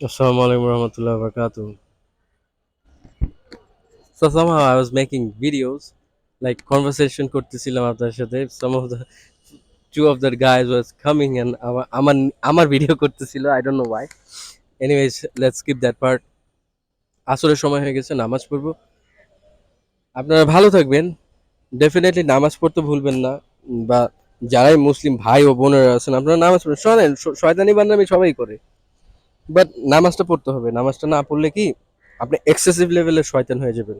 Assalamu alaikum warahmatullahi wabarakatuh. So somehow I was making videos, like conversation করতেছিলাম আপনার সাথে. Some of the two of the guys was coming and আমার আমার আমার video করতেছিল. I don't know why. Anyways, let's skip that part. আসরের সময় হয়ে গেছে নামাজ পড়ব আপনারা ভালো থাকবেন ডেফিনেটলি নামাজ পড়তে ভুলবেন না বা যারাই মুসলিম ভাই ও বোনেরা আছেন আপনারা নামাজ পড়েন শোনেন শয়তানি বান্দামি সবাই করে বাট নামাজটা পড়তে হবে। নামাজটা না পড়লে কি আপনি এক্সেসিভ লেভেলের শয়তান হয়ে যাবেন।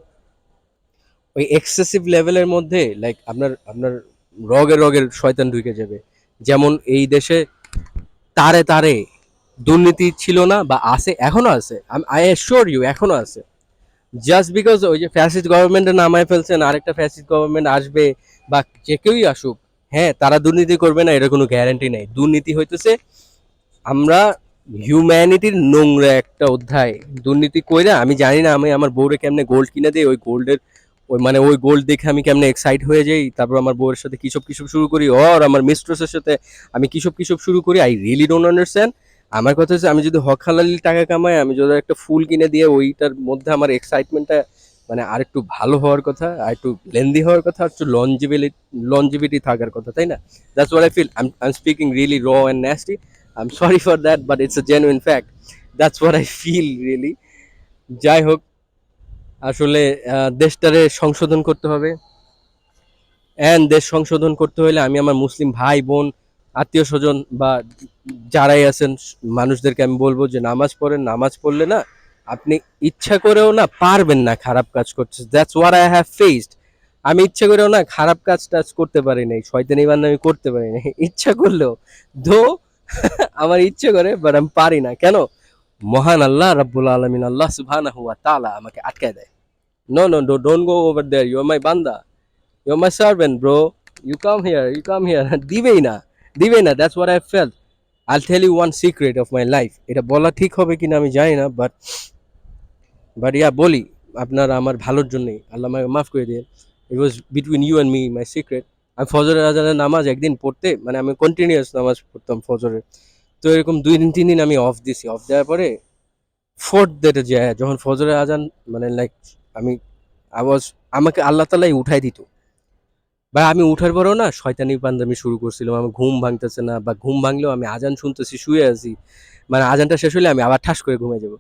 ওই এক্সেসিভ লেভেলের মধ্যে লাইক আপনার আপনার রগের রগের শয়তান ঢুকে যাবে। যেমন এই দেশে তারে তারে দুর্নীতি ছিল না বা আছে, এখনও আছে। আই অ্যাসিওর ইউ এখনও আছে। জাস্ট বিকজ ওই যে ফ্যাসিস্ট গভর্নমেন্টে নামায় ফেলছেন, আরেকটা ফ্যাসিস্ট গভর্নমেন্ট আসবে বা যে কেউই আসুক হ্যাঁ তারা দুর্নীতি করবে না এটা কোনো গ্যারান্টি নেই। দুর্নীতি হইতেছে, আমরা হিউম্যানিটির নোংরা একটা অধ্যায়। দুর্নীতি কইরা আমি জানি না আমি আমার বউরে কেমনে গোল্ড কিনে দিই, ওই গোল্ডের ওই মানে ওই গোল্ড দেখে আমি কেমনে এক্সাইট হয়ে যাই, তারপর আমার বউয়ের সাথে কিসব কিসব শুরু করি অর আমার মিস্ট্রেসের সাথে আমি কিসব কিসব শুরু করি আই রিয়েলি ডোন্ট আন্ডারস্ট্যান্ড আমার কথা হচ্ছে আমি যদি হক টাকা কামাই, আমি যদি একটা ফুল কিনে দিয়ে ওইটার মধ্যে আমার এক্সাইটমেন্টটা মানে আর একটু ভালো হওয়ার কথা আর একটু লেন্দি হওয়ার কথা আর একটু লঞ্জিবিলিটি লঞ্জিভিটি থাকার কথা, তাই না? That's what I feel I am speaking really raw and nasty I am sorry for that but it's a genuine fact that's what I feel really যাই হোক, আসলে দেশটারে সংশোধন করতে হবে। অ্যান্ড দেশ সংশোধন করতে হলে আমি আমার মুসলিম ভাই, বোন, আত্মীয় স্বজন বা যারাই আছেন, মানুষদেরকে আমি বলব যে নামাজ পড়েন, নামাজ পড়লে না আপনি ইচ্ছা করেও না পারবেন না খারাপ কাজ করতে। That's where I have faced আমি ইচ্ছা করেও না খারাপ কাজ টাজ করতে পারি নাই। শয়তানি বান্না আমি করতে পারি নাই। ইচ্ছা করলেও। ধো আমার ইচ্ছে করে বাট আমি পারি না। কেন? মহান আল্লাহ, রাব্বুল আলামিন আল্লাহ সুবহানাহু ওয়া তাআলা আমাকে আটকে দেয়। No no don't go over there you my বান্দা। You are my servant bro you come here you come here দিবেই না দিবেই না that's what I felt I tell you one secret of my life এটা বলা ঠিক হবে কিনা আমি জানি না বাট বাট ইয়া বলি। আপনারা আমার ভালোর জন্যই, আল্লাহ আমাকে মাফ করে দিন it was between you and me my secret আমি ফজরের আজানের নামাজ একদিন পড়তে মানে আমি কন্টিনিউয়াস নামাজ পড়তাম ফজরের। তো এরকম দুই দিন, তিন দিন আমি অফ দিছি। অফ দেওয়ার পরে ফোর্থ ডেটে যায় যখন ফজরের আজান মানে লাইক আমি আওয়াজ আমাকে আল্লাহ তালাই উঠাই দিত। বা আমি উঠার পরেও না শয়তানি পান্দামি শুরু করছিলাম। আমার ঘুম ভাঙতেছে না, বা ঘুম ভাঙলেও আমি আজান শুনতেছি, শুয়ে আছি। মানে আজানটা শেষ হলে আমি আবার ঠাস করে ঘুমিয়ে যাব।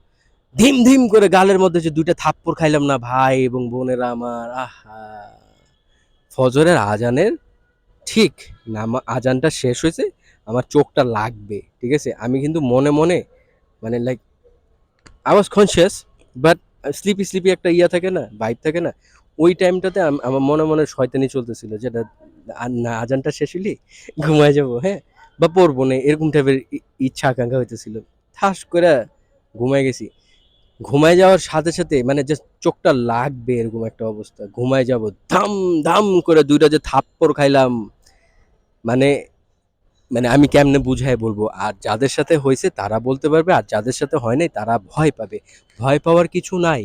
ধিম ধিম করে গালের মধ্যে যে দুইটা থাপ্পড় খাইলাম না, ভাই এবং বোনেরা আমার, আহা। ফজরের আজানের ঠিক নামা আজানটা শেষ হয়েছে, আমার চোখটা লাগবে, ঠিক আছে? আমি কিন্তু মনে মনে মানে like I was conscious but sleepy sleepy একটা ইয়া থাকে না ভাইব থাকে না, ওই টাইমটাতে আমার মনে মনে শয়তানি চলতেছিল যেটা না আজানটা শেষ হলি ঘুমায় যাব হ্যাঁ? বা পড়ব না, এরকম টাইপের ইচ্ছা, আকাঙ্ক্ষা হইতেছিল। ঠাস করে ঘুমায় গেছি। ঘুমায় যাওয়ার সাথে সাথে মানে যে চোখটা লাগবে এরকম একটা অবস্থা, ঘুমায় যাব, ধাম ধাম করে দুইটা যে থাপ্পড় খাইলাম মানে মানে আমি কেমনে বুঝাই বলব? আর যাদের সাথে হয়েছে তারা বলতে পারবে, আর যাদের সাথে হয় নাই তারা ভয় পাবে। ভয় পাওয়ার কিছু নাই।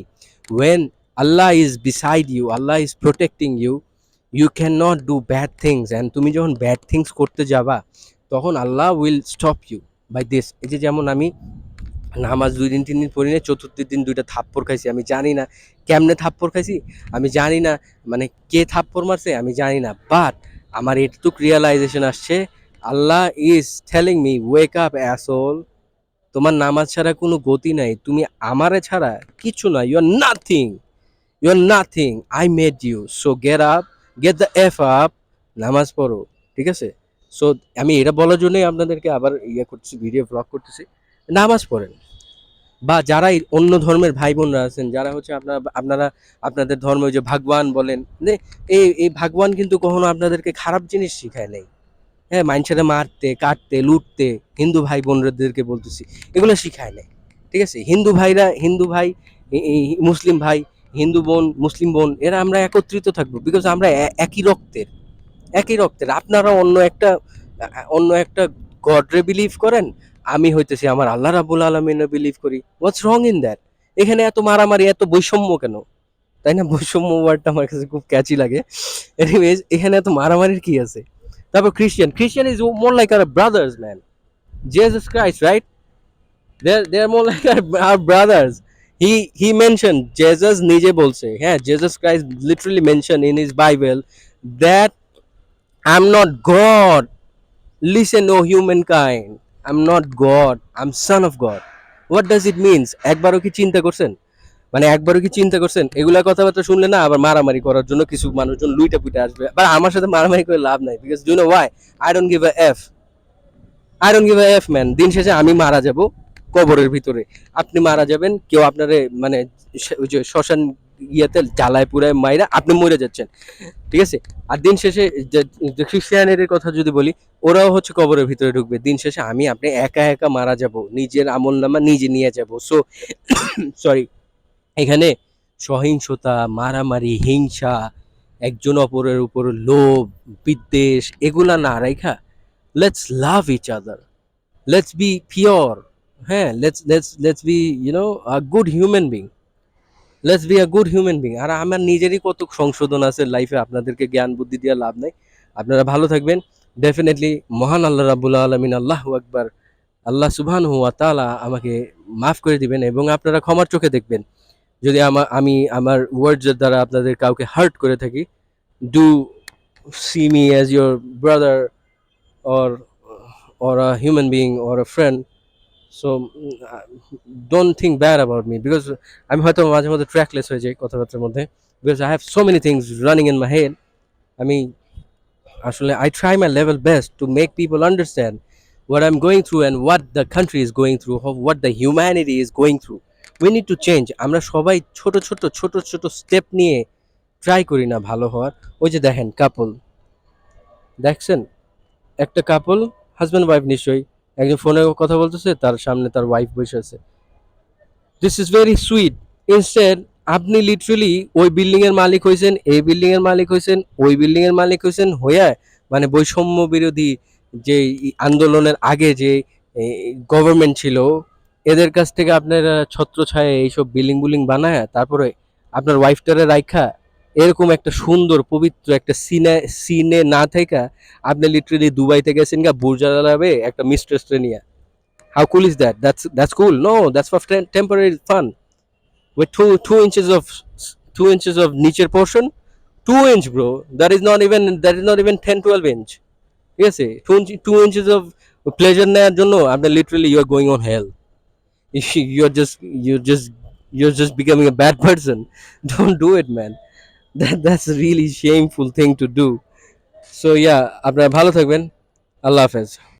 When Allah is beside you Allah is protecting you you can not do bad things and তুমি যখন ব্যাড থিংস করতে যাবা, তখন Allah will stop you by this এই যে যেমন আমি নামাজ দুই দিন, তিন দিন পড়ি না চতুর্থ দিন দুইটা থাপ্পড় খাইছি, আমি জানি না কেমনে থাপ্পড় খাইছি? আমি জানি না মানে কে থাপ্পড় মারছে? আমি জানি না। বাট আমার এটুক রিয়েলাইজেশন আসছে। Allah is telling me wake up asshole তোমার নামাজ ছাড়া কোনো গতি নাই। তুমি আমারে ছাড়া কিছু না। You are nothing you are nothing I made you so get up get the F up নামাজ পড়ো। ঠিক আছে? সো আমি এটা বলার জন্যই আপনাদেরকে আবার ইয়ে করতেছি ভিডিও ব্লগ করতেছি। নামাজ পড়েন। বা যারাই অন্য ধর্মের ভাই বোনরা আছেন, যারা হচ্ছে আপনারা আপনারা, আপনাদের ধর্ম যে ভাগবান বলেন এই এই ভাগবান কিন্তু কখনো আপনাদেরকে খারাপ জিনিস শিখায় নাই। হ্যাঁ মানুষেরা মারতে, কাটতে, লুটতে হিন্দু ভাই বোনদেরকে বলতেছি, এগুলো শিখায় নাই। ঠিক আছে? হিন্দু ভাইরা, হিন্দু ভাই মুসলিম ভাই, হিন্দু বোন, মুসলিম বোন, এরা আমরা একত্রিত থাকব বিকজ আমরা একই রক্তের একই রক্তের। আপনারা অন্য একটা অন্য একটা গডরে বিলিভ করেন আমি হইতেছি আমার আল্লাহ রাবুল আলমিনে বিলিভ করি। হোয়াটস রং ইন দ্যাট এখানে এত মারামারি এত বৈষম্য কেন? তাই না? বৈষম্য ওয়ার্ডটা আমার কাছে খুব ক্যাচি লাগে। এনিওয়েজ এখানে এত মারামারির কি আছে? তারপর Christian Christian is more like our brothers man Jesus Christ right they're they're more like our, our brothers. He he mentioned jesus nije bolse yeah jesus christ literally mentioned in his bible that i'm not god. Listen o humankind i'm not god, i'm son of god. What does it means? একবারও কি চিন্তা করছেন? মানে একবারও কি চিন্তা করছেন? এগুলা কথাবার্তা শুনলে না আবার মারামারি করার জন্য কিছু মানুষজন লুইটা পুইটা আসবে। বা আমার সাথে মারামারি করে লাভ নাই। Because you know why I don't give a F I don't give a F man দিন শেষে আমি মারা যাব কবরের ভিতরে। আপনি মারা যাবেন, কেউ আপনারে মানে ওই যে শ্মশান ইয়েতে জ্বালায় পুরায় মাইরা আপনি মরে যাচ্ছেন। ঠিক আছে? আর দিন শেষে যে- খ্রিস্টানের কথা যদি বলি, ওরাও হচ্ছে কবরের ভিতরে ঢুকবে। দিন শেষে আমি আপনি একা একা মারা যাব, নিজের আমল নামা নিজে নিয়ে যাব। সো সরি এখানে সহিংসতা, মারামারি, হিংসা, একজন অপরের উপর লোভ, বিদ্বেষ, এগুলা না রাইখা let's love each other let's be pure হ্যাঁ let's let's let's be you know a good human being let's be a good human being আর আমার নিজেরই কত সংশোধন আছে লাইফে আপনাদেরকে জ্ঞান, বুদ্ধি দিয়ে লাভ নাই। আপনারা ভালো থাকবেন। ডেফিনেটলি মহান আল্লাহ রাবুল আলমিন, আল্লাহ আকবার। আল্লাহ সুবহান হুয়া তালা আমাকে মাফ করে দিবেন এবং আপনারা ক্ষমার চোখে দেখবেন। যদি আমার আমি আমার ওয়ার্ডসের দ্বারা আপনাদের কাউকে হার্ট করে থাকি do see me as your brother or or a human being or a friend so don't think bad about me because আমি হয়তো মাঝে মধ্যে ট্র্যাকলেস হয়ে যাই কথাবার্তার মধ্যে because I have so many things running in my head আমি আসলে I try my level best to make people understand what I'm going through and what the country is going how, what the humanity is going through. We need to change. আমরা সবাই ছোট ছোট ছোট ছোট step নিয়ে try করি না ভালো হওয়ার ওই যে দেখেন কাপল দেখছেন একটা কাপল হাজব্যান্ড ওয়াইফ নিশ্চয়ই একজন ফোনে কথা বলতেছে, তার সামনে তার ওয়াইফ বসে আছে। This is very sweet instead আপনি লিটারেলি ওই বিল্ডিং এর মালিক হয়েছেন, এই বিল্ডিং এর মালিক হয়েছেন, ওই বিল্ডিং এর মালিক হয়েছেন হইয়া মানে বৈষম্য বিরোধী যে আন্দোলনের আগে যে গভর্নমেন্ট ছিল, এদের কাছ থেকে আপনারা ছত্র ছায় এইসব বিল্ডিং বুলিং বানায়, তারপরে আপনার ওয়াইফটারে রাইখা এরকম একটা সুন্দর পবিত্র একটা সিনে সিনে না থাকা আপনি লিটারেলি দুবাইতে গেছেন গা বুর্জ আলাবে একটা মিস্ট্রেস নিয়ে cool is that? That's that's cool. No, that's for tem- temporary fun. With two two inches of two inches of niche portion, two inch, bro. That is not even that is not even 10, 12 inch. Yes, eh, two two inches of pleasure নেওয়ার জন্য আপনি literally you are going on hell. You're just you're just you're just becoming a bad person. Don't do it, man. That that's a really shameful thing to do. So yeah, আপনারা ভালো থাকবেন আল্লাহ হাফেজ